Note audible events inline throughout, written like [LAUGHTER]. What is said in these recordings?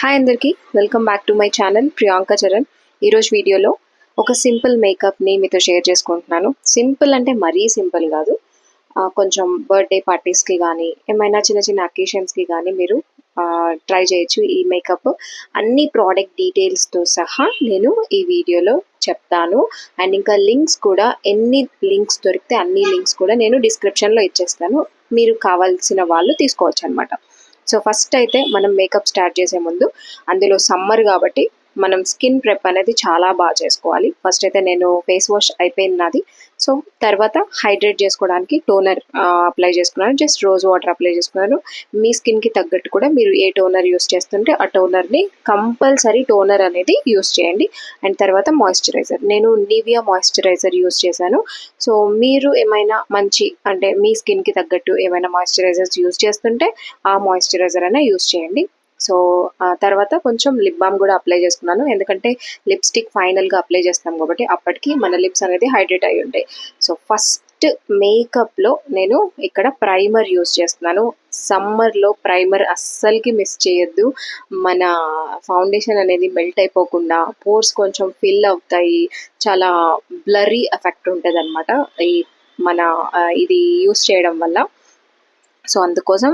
Hi అందరికీ welcome back to my channel Priyanka Charan ఈరోజు వీడియోలో ఒక సింపుల్ మేకప్ని మీతో షేర్ చేసుకుంటున్నాను. సింపుల్ అంటే మరీ సింపుల్ కాదు. కొంచెం బర్త్డే పార్టీస్కి కానీ ఏమైనా చిన్న చిన్న అకేషన్స్కి కానీ మీరు ట్రై చేయొచ్చు ఈ మేకప్ అన్ని ప్రోడక్ట్ డీటెయిల్స్తో సహా నేను ఈ వీడియోలో చెప్తాను. అండ్ ఇంకా లింక్స్ కూడా ఎన్ని లింక్స్ దొరికితే అన్ని లింక్స్ కూడా నేను డిస్క్రిప్షన్లో ఇచ్చేస్తాను. మీరు కావాల్సిన వాళ్ళు తీసుకోవచ్చు అనమాట సో ఫస్ట్ అయితే మనం మేకప్ స్టార్ట్ చేసే ముందు అందులో సమ్మర్ కాబట్టి మనం స్కిన్ ప్రెప్ అనేది చాలా బాగా చేసుకోవాలి. ఫస్ట్ అయితే నేను ఫేస్ వాష్ అయిపోయింది నాది సో తర్వాత హైడ్రేట్ చేసుకోవడానికి టోనర్ అప్లై చేసుకున్నాను. జస్ట్ రోజ్ వాటర్ అప్లై చేసుకున్నాను. మీ స్కిన్కి తగ్గట్టు కూడా మీరు ఏ టోనర్ యూస్ చేస్తుంటే ఆ టోనర్ని కంపల్సరీ టోనర్ అనేది యూస్ చేయండి. అండ్ తర్వాత మాయిశ్చరైజర్. నేను నివియా మాయిశ్చరైజర్ యూస్ చేశాను. సో మీరు ఏమైనా మంచి అంటే మీ స్కిన్కి తగ్గట్టు ఏమైనా మాయిశ్చరైజర్స్ యూస్ చేస్తుంటే ఆ మాయిశ్చరైజర్ అయినా యూస్ చేయండి. సో ఆ తర్వాత కొంచెం లిప్ బామ్ కూడా అప్లై చేసుకున్నాను. ఎందుకంటే లిప్స్టిక్ ఫైనల్గా అప్లై చేస్తాం కాబట్టి అప్పటికి మన లిప్స్ అనేది హైడ్రేట్ అయి ఉంటాయి. సో ఫస్ట్ మేకప్లో నేను ఇక్కడ ప్రైమర్ యూస్ చేస్తున్నాను. సమ్మర్లో ప్రైమర్ అస్సలకి మిస్ చేయొద్దు. మన ఫౌండేషన్ అనేది మెల్ట్ అయిపోకుండా పోర్స్ కొంచెం ఫిల్ అవుతాయి. చాలా బ్లరీ ఎఫెక్ట్ ఉంటుంది అనమాట ఈ మన ఇది యూస్ చేయడం వల్ల. సో అందుకోసం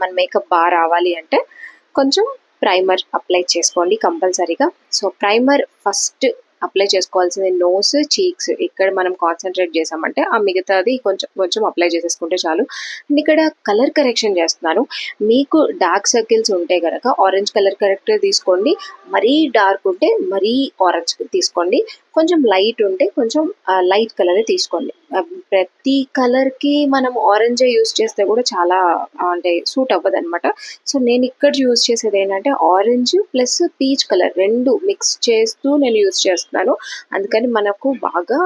మన మేకప్ బాగా రావాలి అంటే కొంచెం ప్రైమర్ అప్లై చేసుకోండి కంపల్సరీగా. సో ప్రైమర్ ఫస్ట్ అప్లై చేసుకోవాల్సింది నోస్ చీక్స్ ఇక్కడ మనం కాన్సన్ట్రేట్ చేసామంటే ఆ మిగతాది కొంచెం కొంచెం అప్లై చేసేసుకుంటే చాలు. అండ్ ఇక్కడ కలర్ కరెక్షన్ చేస్తున్నాను. మీకు డార్క్ సర్కిల్స్ ఉంటే కనుక ఆరెంజ్ కలర్ కరెక్టర్ తీసుకోండి. మరీ డార్క్ ఉంటే మరీ ఆరెంజ్ తీసుకోండి. కొంచెం లైట్ ఉంటే కొంచెం లైట్ కలరే తీసుకోండి. ప్రతి కలర్కి మనం ఆరెంజ్ యూస్ చేస్తే కూడా చాలా అంటే సూట్ అవ్వదు అనమాట సో నేను ఇక్కడ యూస్ చేసేది ఏంటంటే ఆరెంజ్ ప్లస్ పీచ్ కలర్ రెండు మిక్స్ చేస్తూ నేను యూస్ చేస్తున్నాను. అందుకని మనకు బాగా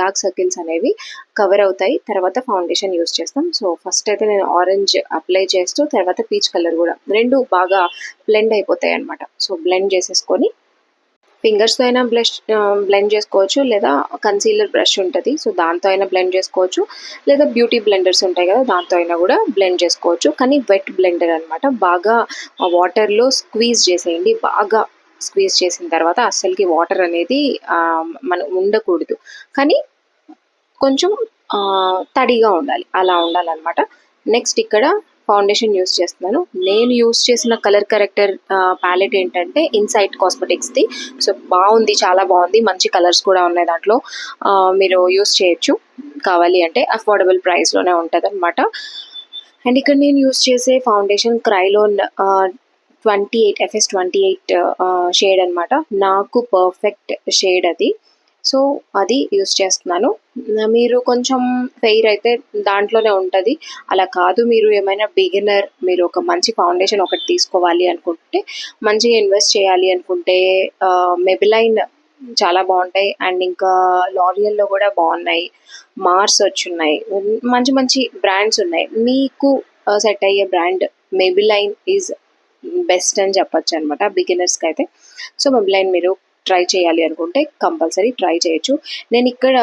డార్క్ సర్కిల్స్ అనేవి కవర్ అవుతాయి. తర్వాత ఫౌండేషన్ యూస్ చేస్తాం. సో ఫస్ట్ అయితే నేను ఆరెంజ్ అప్లై చేస్తూ తర్వాత పీచ్ కలర్ కూడా రెండు బాగా బ్లెండ్ అయిపోతాయి అనమాట సో బ్లెండ్ చేసేసుకొని ఫింగర్స్తో అయినా బ్లష్ బ్లెండ్ చేసుకోవచ్చు లేదా కన్సీలర్ బ్రష్ ఉంటుంది. సో దాంతో అయినా బ్లెండ్ చేసుకోవచ్చు. లేదా బ్యూటీ బ్లెండర్స్ ఉంటాయి కదా దాంతో అయినా కూడా బ్లెండ్ చేసుకోవచ్చు. కానీ వెట్ బ్లెండర్ అనమాట బాగా వాటర్లో స్క్వీజ్ చేసేయండి. బాగా స్క్వీజ్ చేసిన తర్వాత అస్సలకి వాటర్ అనేది మనం ఉండకూడదు. కానీ కొంచెం తడిగా ఉండాలి. అలా ఉండాలన్నమాట. నెక్స్ట్ ఇక్కడ ఫౌండేషన్ యూస్ చేస్తున్నాను. నేను యూస్ చేసిన కలర్ కరెక్టర్ ప్యాలెట్ ఏంటంటే ఇన్సైట్ కాస్మెటిక్స్ది. సో బాగుంది చాలా బాగుంది మంచి కలర్స్ కూడా ఉన్నాయి దాంట్లో. మీరు యూస్ చేయొచ్చు. కావాలి అంటే అఫోర్డబుల్ ప్రైస్లోనే ఉంటుంది అనమాట అండ్ ఇక్కడ నేను యూస్ చేసే foundation Kryolan twenty eight FS twenty eight shade అనమాట నాకు పర్ఫెక్ట్ షేడ్ అది. సో అది యూస్ చేస్తున్నాను. మీరు కొంచెం ఫెయిర్ అయితే దాంట్లోనే ఉంటుంది. అలా కాదు మీరు ఏమైనా బిగినర్ మీరు ఒక మంచి ఫౌండేషన్ ఒకటి తీసుకోవాలి అనుకుంటే మంచిగా ఇన్వెస్ట్ చేయాలి అనుకుంటే మెబిలైన్ చాలా బాగుంటాయి. అండ్ ఇంకా లారియల్లో కూడా బాగున్నాయి. మార్స్ వచ్చున్నాయి. మంచి మంచి బ్రాండ్స్ ఉన్నాయి. మీకు సెట్ అయ్యే బ్రాండ్ మెబిలైన్ ఈజ్ బెస్ట్ అని చెప్పొచ్చు అనమాట బిగినర్స్కి అయితే సో మెబిలైన్ మీరు ట్రై చేయాలి అనుకుంటే కంపల్సరీ ట్రై చేయొచ్చు. నేను ఇక్కడ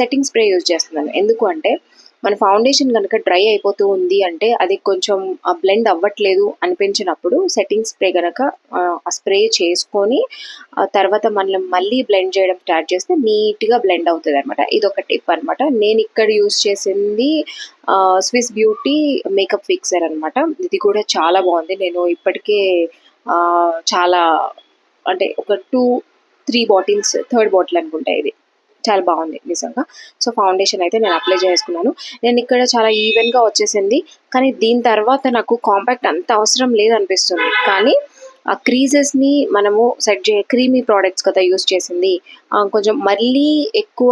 సెట్టింగ్ స్ప్రే యూజ్ చేస్తున్నాను. ఎందుకు అంటే మన ఫౌండేషన్ కనుక డ్రై అయిపోతూ ఉంది అంటే అది కొంచెం బ్లెండ్ అవ్వట్లేదు అనిపించినప్పుడు సెట్టింగ్ స్ప్రే కనుక ఆ స్ప్రే చేసుకొని తర్వాత మనం మళ్ళీ బ్లెండ్ చేయడం స్టార్ట్ చేస్తే నీట్గా బ్లెండ్ అవుతుంది అనమాట ఇది ఒక టిప్ అనమాట నేను ఇక్కడ యూస్ చేసింది స్విస్ బ్యూటీ మేకప్ ఫిక్సర్ అనమాట ఇది కూడా చాలా బాగుంది. నేను ఇప్పటికే చాలా అంటే ఒక two three bottles third bottle అనుకుంటా ఇది. చాలా బాగుంది నిజంగా. సో ఫౌండేషన్ అయితే నేను అప్లై చేసుకున్నాను. నేను ఇక్కడ చాలా ఈవెన్గా వచ్చేసింది. కానీ దీని తర్వాత నాకు కాంపాక్ట్ అంత అవసరం లేదనిపిస్తుంది. కానీ ఆ క్రీజెస్ని మనము సెట్ చే క్రీమీ ప్రోడక్ట్స్ కదా యూస్ చేసింది. కొంచెం మళ్ళీ ఎక్కువ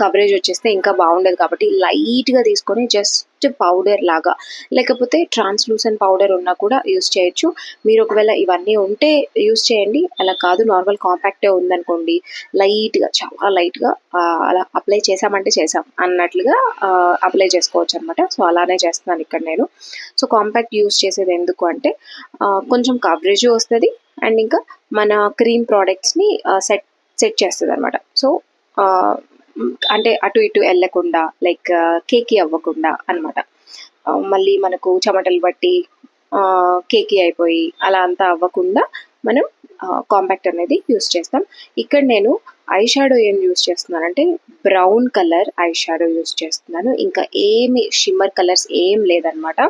కవరేజ్ వచ్చేస్తే ఇంకా బాగుండదు కాబట్టి లైట్గా తీసుకొని జస్ట్ పౌడర్ లాగా. లేకపోతే ట్రాన్స్లూసెంట్ పౌడర్ ఉన్నా కూడా యూస్ చేయొచ్చు. మీరు ఒకవేళ ఇవన్నీ ఉంటే యూస్ చేయండి. అలా కాదు నార్మల్ కాంపాక్టే ఉందనుకోండి. లైట్గా చాలా లైట్గా అలా అప్లై చేసామంటే చేసాం అన్నట్లుగా అప్లై చేసుకోవచ్చు అనమాట సో అలానే చేస్తున్నాను ఇక్కడ నేను. సో కాంపాక్ట్ యూస్ చేసేది ఎందుకు అంటే కొంచెం కవరేజ్ వస్తుంది అండ్ ఇంకా మన క్రీమ్ ప్రోడక్ట్స్ని సెట్ సెట్ చేస్తుంది అనమాట సో అంటే అటు ఇటు వెళ్ళకుండా లైక్ uh, కేకీ అవ్వకుండా అనమాట uh, మళ్ళీ మనకు చెమటలు బట్టి uh, కేకీ అయిపోయి అలా అంతా అవ్వకుండా మనం కాంపాక్ట్ అనేది యూస్ చేస్తాం. ఇక్కడ నేను ఐ షాడో ఏం యూస్ చేస్తున్నానంటే brown colour eye shadow use చేస్తున్నాను. ఇంకా ఏమి షిమ్మర్ కలర్స్ ఏం లేదనమాట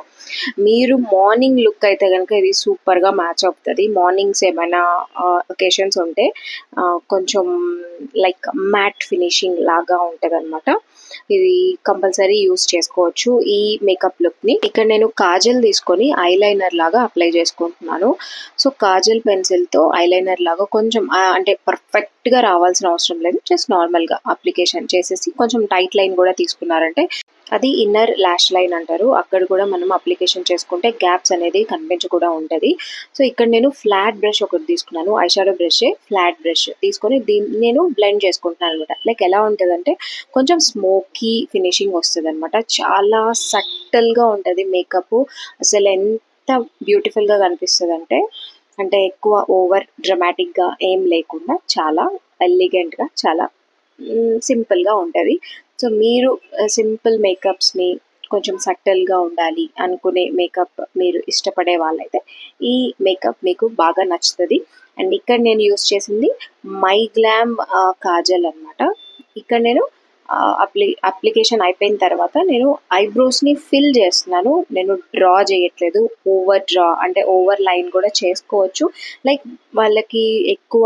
మీరు మార్నింగ్ లుక్ అయితే కనుక ఇది సూపర్గా మ్యాచ్ అవుతుంది. మార్నింగ్స్ ఏమైనా ఒకేషన్స్ ఉంటే కొంచెం లైక్ మ్యాట్ ఫినిషింగ్ లాగా ఉంటుంది అనమాట ఇది కంపల్సరీ యూస్ చేసుకోవచ్చు ఈ మేకప్ లుక్ని. ఇక్కడ నేను కాజల్ తీసుకొని ఐలైనర్ లాగా అప్లై చేసుకుంటున్నాను. సో కాజల్ పెన్సిల్తో ఐలైనర్ లాగా కొంచెం అంటే పర్ఫెక్ట్గా రావాల్సిన అవసరం లేదు. జస్ట్ నార్మల్గా అప్లికేషన్ చేసేసి కొంచెం టైట్ లైన్ కూడా తీసుకున్నారంటే అది ఇన్నర్ ల్యాష్ లైన్ అంటారు. అక్కడ కూడా మనం అప్లికేషన్ చేసుకుంటే గ్యాప్స్ అనేది కనిపించకుండా ఉంటుంది. సో ఇక్కడ నేను ఫ్లాట్ బ్రష్ ఒకటి తీసుకున్నాను. ఐషాడో బ్రష్ ఫ్లాట్ బ్రష్ తీసుకొని దీన్ని నేను బ్లెండ్ చేసుకుంటున్నాను అనమాట. లైక్ ఎలా ఉంటుందంటే కొంచెం స్మోకీ ఫినిషింగ్ వస్తుంది అనమాట చాలా సట్టల్గా ఉంటుంది మేకప్ అసలు ఎంత బ్యూటిఫుల్గా కనిపిస్తుంది అంటే అంటే ఎక్కువ ఓవర్ డ్రమాటిక్గా ఏం లేకుండా చాలా ఎలిగెంట్గా చాలా సింపుల్గా ఉంటుంది. సో మీరు సింపుల్ మేకప్స్ని కొంచెం సట్టల్గా ఉండాలి అనుకునే మేకప్ మీరు ఇష్టపడే వాళ్ళైతే ఈ మేకప్ మీకు బాగా నచ్చుతుంది. అండ్ ఇక్కడ నేను యూస్ చేసింది మై గ్లామ్ కాజల్ అన్నమాట. ఇక్కడ నేను అప్లి అప్లికేషన్ అయిపోయిన తర్వాత నేను ఐబ్రోస్ని ఫిల్ చేస్తున్నాను. నేను డ్రా చేయట్లేదు ఓవర్ డ్రా అంటే ఓవర్ లైన్ కూడా చేసుకోవచ్చు. లైక్ వాళ్ళకి ఎక్కువ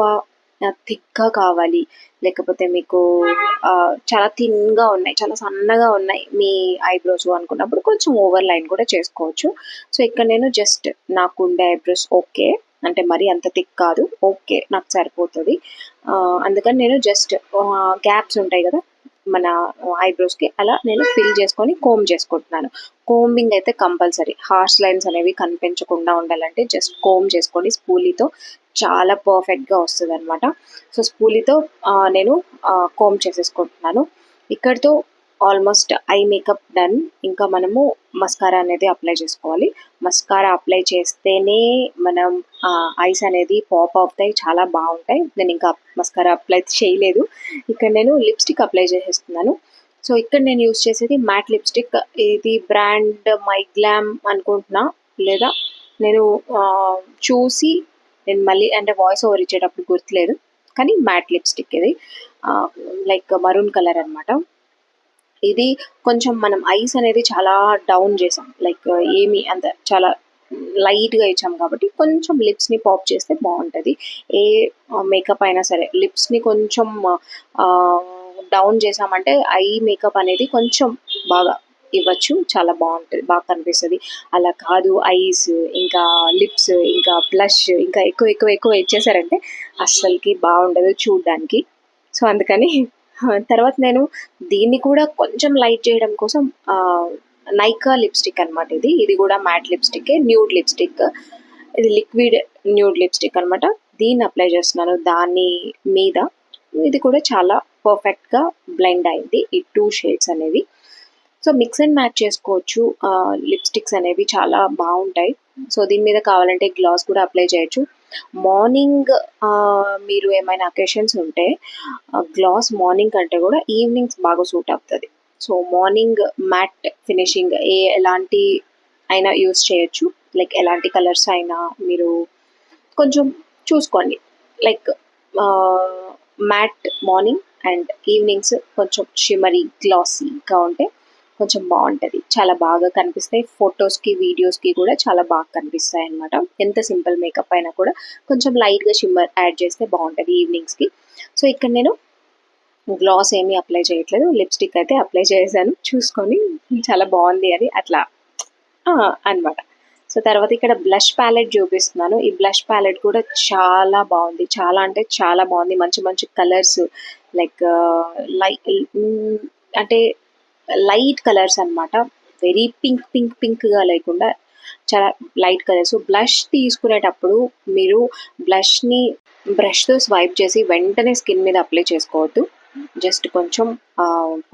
థిక్గా కావాలి. లేకపోతే మీకు చాలా థిన్గా ఉన్నాయి చాలా సన్నగా ఉన్నాయి మీ ఐబ్రోస్ అనుకున్నప్పుడు కొంచెం ఓవర్ లైన్ కూడా చేసుకోవచ్చు. సో ఇక్కడ నేను జస్ట్ నాకు ఉండే ఐబ్రోస్ ఓకే. అంటే మరి అంత థిక్ కాదు. ఓకే నాకు సరిపోతుంది. అందుకని నేను జస్ట్ గ్యాప్స్ ఉంటాయి కదా మన ఐబ్రోస్కి అలా నేను ఫిల్ చేసుకొని కోమ్ చేసుకుంటున్నాను. కోంబింగ్ అయితే కంపల్సరీ. హార్ష్ లైన్స్ అనేవి కనిపించకుండా ఉండాలంటే జస్ట్ కోమ్ చేసుకొని స్పూలీతో చాలా పర్ఫెక్ట్గా వస్తుంది అనమాట సో స్పూలీతో నేను కోమ్ చేసేసుకుంటున్నాను. ఇక్కడితో ఆల్మోస్ట్ ఐ మేకప్ డన్ ఇంకా మనము మస్కారా అనేది అప్లై చేసుకోవాలి. మస్కారా అప్లై చేస్తేనే మనం ఐస్ అనేది పాప్ అవుతాయి చాలా బాగుంటాయి. నేను ఇంకా మస్కారా అప్లై చేయలేదు. ఇక్కడ నేను లిప్స్టిక్ అప్లై చేసేస్తున్నాను. సో ఇక్కడ నేను యూస్ చేసేది మ్యాట్ లిప్స్టిక్ ఇది బ్రాండ్ మైగ్లామ్ అనుకుంటున్నా. లేదా నేను చూసి నేను మళ్ళీ అంటే వాయిస్ ఓవర్ ఇచ్చేటప్పుడు గుర్తులేదు. కానీ మ్యాట్ లిప్స్టిక్ ఇది. లైక్ మరూన్ కలర్ అన్నమాట. ఇది కొంచెం మనం ఐస్ అనేది చాలా డౌన్ చేసాం. లైక్ uh, ఏమి అంత చాలా లైట్గా ఇచ్చాం కాబట్టి కొంచెం లిప్స్ని పాప్ చేస్తే బాగుంటుంది. ఏ మేకప్ అయినా సరే లిప్స్ని కొంచెం డౌన్ చేసామంటే ఐ మేకప్ అనేది కొంచెం బాగా ఇవ్వచ్చు. చాలా బాగుంటుంది బాగా కనిపిస్తుంది. అలా కాదు ఐస్ ఇంకా లిప్స్ ఇంకా బ్లష్ ఇంకా ఎక్కువ ఎక్కువ ఎక్కువ ఇచ్చేసారంటే అస్సలకి బాగుండదు చూడడానికి. సో అందుకని [LAUGHS] తర్వాత నేను దీన్ని కూడా కొంచెం లైట్ చేయడం కోసం నైకా లిప్స్టిక్ అన్నమాట ఇది. ఇది కూడా మ్యాట్ లిప్స్టిక్ న్యూడ్ లిప్స్టిక్. ఇది లిక్విడ్ న్యూడ్ లిప్స్టిక్ అన్నమాట. దీన్ని అప్లై చేస్తున్నాను దాని మీద. ఇది కూడా చాలా పర్ఫెక్ట్గా బ్లెండ్ అయింది. ఈ టూ షేడ్స్ అనేవి. సో మిక్స్ అండ్ మ్యాచ్ చేసుకోవచ్చు. లిప్స్టిక్స్ అనేవి చాలా బాగుంటాయి. సో దీని మీద కావాలంటే గ్లాస్ కూడా అప్లై చేయొచ్చు. మార్నింగ్ మీరు ఏమైనా అకేషన్స్ ఉంటే గ్లాస్ మార్నింగ్ కంటే కూడా ఈవినింగ్స్ బాగా సూట్ అవుతుంది. సో మార్నింగ్ మ్యాట్ ఫినిషింగ్ ఏ ఎలాంటి అయినా యూస్ చేయొచ్చు. లైక్ ఎలాంటి కలర్స్ అయినా మీరు కొంచెం చూసుకోండి. Like matte morning and evenings కొంచెం షిమరీ గ్లాసీగా ఉంటే కొంచెం బాగుంటుంది. చాలా బాగా కనిపిస్తాయి. ఫొటోస్కి వీడియోస్కి కూడా చాలా బాగా కనిపిస్తాయి అన్నమాట. ఎంత సింపుల్ మేకప్ అయినా కూడా కొంచెం లైట్గా షిమ్మర్ యాడ్ చేస్తే బాగుంటుంది ఈవినింగ్స్కి సో ఇక్కడ నేను గ్లాస్ ఏమీ అప్లై చేయట్లేదు. లిప్స్టిక్ అయితే అప్లై చేశాను. చూసుకొని చాలా బాగుంది అది. అట్లా. అనమాట సో తర్వాత ఇక్కడ బ్లష్ ప్యాలెట్ చూపిస్తున్నాను. ఈ బ్లష్ ప్యాలెట్ కూడా చాలా బాగుంది. చాలా అంటే చాలా బాగుంది. మంచి మంచి కలర్స్ లైక్ లైక్ అంటే లైట్ కలర్స్ అన్నమాట. వెరీ పింక్ పింక్ పింక్గా లేకుండా చాలా లైట్ కలర్స్ బ్లష్ తీసుకునేటప్పుడు మీరు బ్లష్ని బ్రష్తో స్వైప్ చేసి వెంటనే స్కిన్ మీద అప్లై చేసుకోవద్దు. జస్ట్ కొంచెం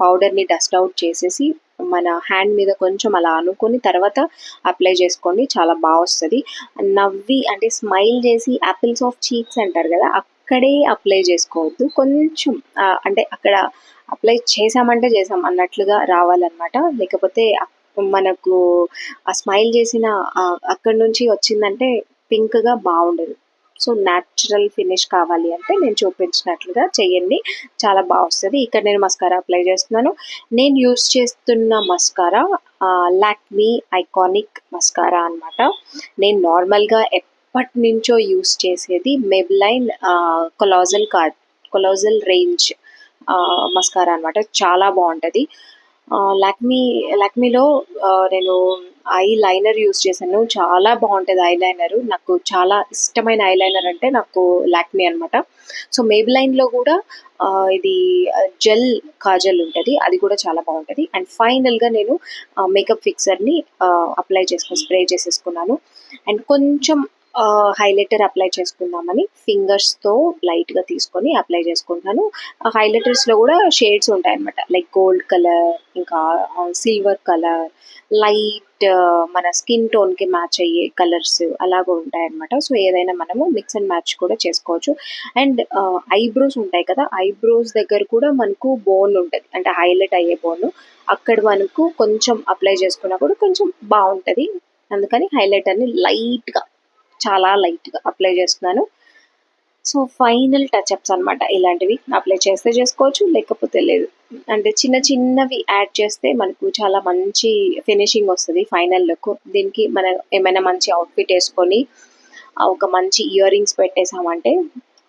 పౌడర్ని డస్ట్ అవుట్ చేసేసి మన హ్యాండ్ మీద కొంచెం అలా అనుకొని తర్వాత అప్లై చేసుకోండి. చాలా బాగా వస్తుంది. నవ్వి అంటే స్మైల్ చేసి యాపిల్స్ ఆఫ్ చీక్స్ అంటారు కదా అక్కడే అప్లై చేసుకోవద్దు. కొంచెం అంటే అక్కడ అప్లై చేసామంటే చేసాం అన్నట్లుగా రావాలన్నమాట లేకపోతే మనకు ఆ స్మైల్ చేసిన అక్కడి నుంచి వచ్చిందంటే పింక్‌గా బాగుండదు సో, న్యాచురల్ ఫినిష్ కావాలి అంటే నేను చూపించినట్లుగా చేయండి. చాలా బాగా వస్తుంది ఇక్కడ నేను మస్కారా అప్లై చేస్తున్నాను. నేను యూజ్ చేస్తున్న మస్కారా లాక్మీ ఐకానిక్ మస్కారా అనమాట. నేను నార్మల్‌గా ఎప్పటినుంచో యూస్ చేసేది మెబ్లైన్ కొలాజల్ కాద్ కొలాజల్ రేంజ్ మస్కారా అనమాట. చాలా బాగుంటుంది ఆహ్, లాక్మీ లాక్మీలో నేను ఐ లైనర్ యూజ్ చేశాను. చాలా బాగుంటుంది ఐ లైనర్ నాకు చాలా ఇష్టమైన ఐ లైనర్ అంటే నాకు లాక్మీ అనమాట. సో, మేబ్లైన్‌లో గూడా కూడా ఇది జెల్ కాజల్ ఉంటుంది అది కూడా చాలా బాగుంటుంది అండ్ ఫైనల్‌గా నేను మేకప్ ఫిక్సర్‌ని అప్లై చేసుకుని స్ప్రే చేసేసుకున్నాను. అండ్ కొంచెం హైలైటర్ అప్లై చేసుకుందామని ఫింగర్స్‌తో లైట్‌గా తీసుకొని అప్లై చేసుకుంటాను హైలైటర్స్‌లో కూడా షేడ్స్ ఉంటాయన్నమాట. లైక్ గోల్డ్ కలర్, ఇంకా సిల్వర్ కలర్, లైట్ మన స్కిన్ టోన్‌కి మ్యాచ్ అయ్యే కలర్స్ అలాగా ఉంటాయన్నమాట. సో, ఏదైనా మనము మిక్స్ అండ్ మ్యాచ్ కూడా చేసుకోవచ్చు. అండ్ ఐబ్రోస్ ఉంటాయి కదా! ఐబ్రోస్ దగ్గర కూడా మనకు బోన్ ఉంటది. అంటే హైలైట్ అయ్యే బోన్ అక్కడ మనకు కొంచెం అప్లై చేసుకున్నా కూడా కొంచెం బాగుంటుంది అందుకని హైలైటర్‌ని లైట్‌గా చాలా లైట్‌గా అప్లై చేస్తున్నాను. సో, ఫైనల్ టచ్అప్స్ అనమాట ఇలాంటివి. అప్లై చేస్తే చేసుకోవచ్చు. లేకపోతే లేదు. అంటే చిన్న చిన్నవి యాడ్ చేస్తే మనకు చాలా మంచి ఫినిషింగ్ వస్తుంది ఫైనల్ లుక్. దీనికి మనం ఏమైనా మంచి అవుట్‌ఫిట్ వేసుకొని ఒక మంచి ఇయర్ రింగ్స్ పెట్టేసామంటే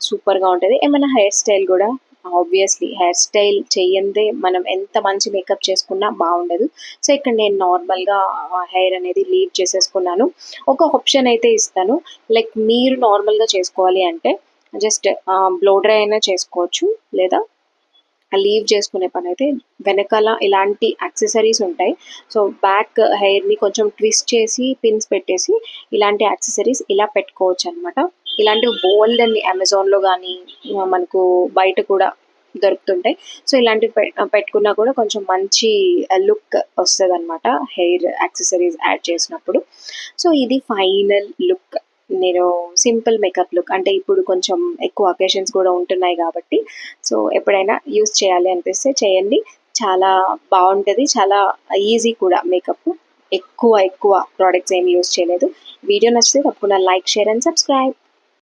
సూపర్‌గా ఉంటుంది ఏమైనా హెయిర్ స్టైల్ కూడా ఆబ్వియస్‌లీ హెయిర్ స్టైల్ చేయందే మనం ఎంత మంచి మేకప్ చేసుకున్నా బాగుండదు సో, ఇక్కడ నేను నార్మల్‌గా హెయిర్ అనేది లీవ్ చేసేసుకున్నాను. ఒక ఆప్షన్ అయితే ఇస్తాను. లైక్ మీరు నార్మల్‌గా చేసుకోవాలి అంటే జస్ట్ బ్లో డ్రై అయినా చేసుకోవచ్చు. లేదా లీవ్ చేసుకునే పని అయితే వెనకాల ఇలాంటి యాక్సెసరీస్ ఉంటాయి. సో, బ్యాక్ హెయిర్‌ని కొంచెం ట్విస్ట్ చేసి పిన్స్ పెట్టేసి ఇలాంటి యాక్సెసరీస్ ఇలా పెట్టుకోవచ్చు అనమాట ఇలాంటివి బోల్డన్ని అమెజాన్‌లో కానీ మనకు బయట కూడా దొరుకుతుంటాయి. సో, ఇలాంటివి పెట్టుకున్నా కూడా కొంచెం మంచి లుక్ వస్తుంది అనమాట హెయిర్ యాక్సెసరీస్ యాడ్ చేసినప్పుడు. సో, ఇది ఫైనల్ లుక్. నేను సింపుల్ మేకప్ లుక్ అంటే ఇప్పుడు కొంచెం ఎక్కువ అకేషన్స్ కూడా ఉంటున్నాయి కాబట్టి సో, ఎప్పుడైనా యూస్ చేయాలి అనిపిస్తే చేయండి. చాలా బాగుంటుంది చాలా ఈజీ కూడా మేకప్. ఎక్కువ ఎక్కువ ప్రోడక్ట్స్ ఏమి యూజ్ చేయలేదు. వీడియో నచ్చితే తప్పకుండా లైక్, షేర్ అండ్ సబ్స్క్రైబ్.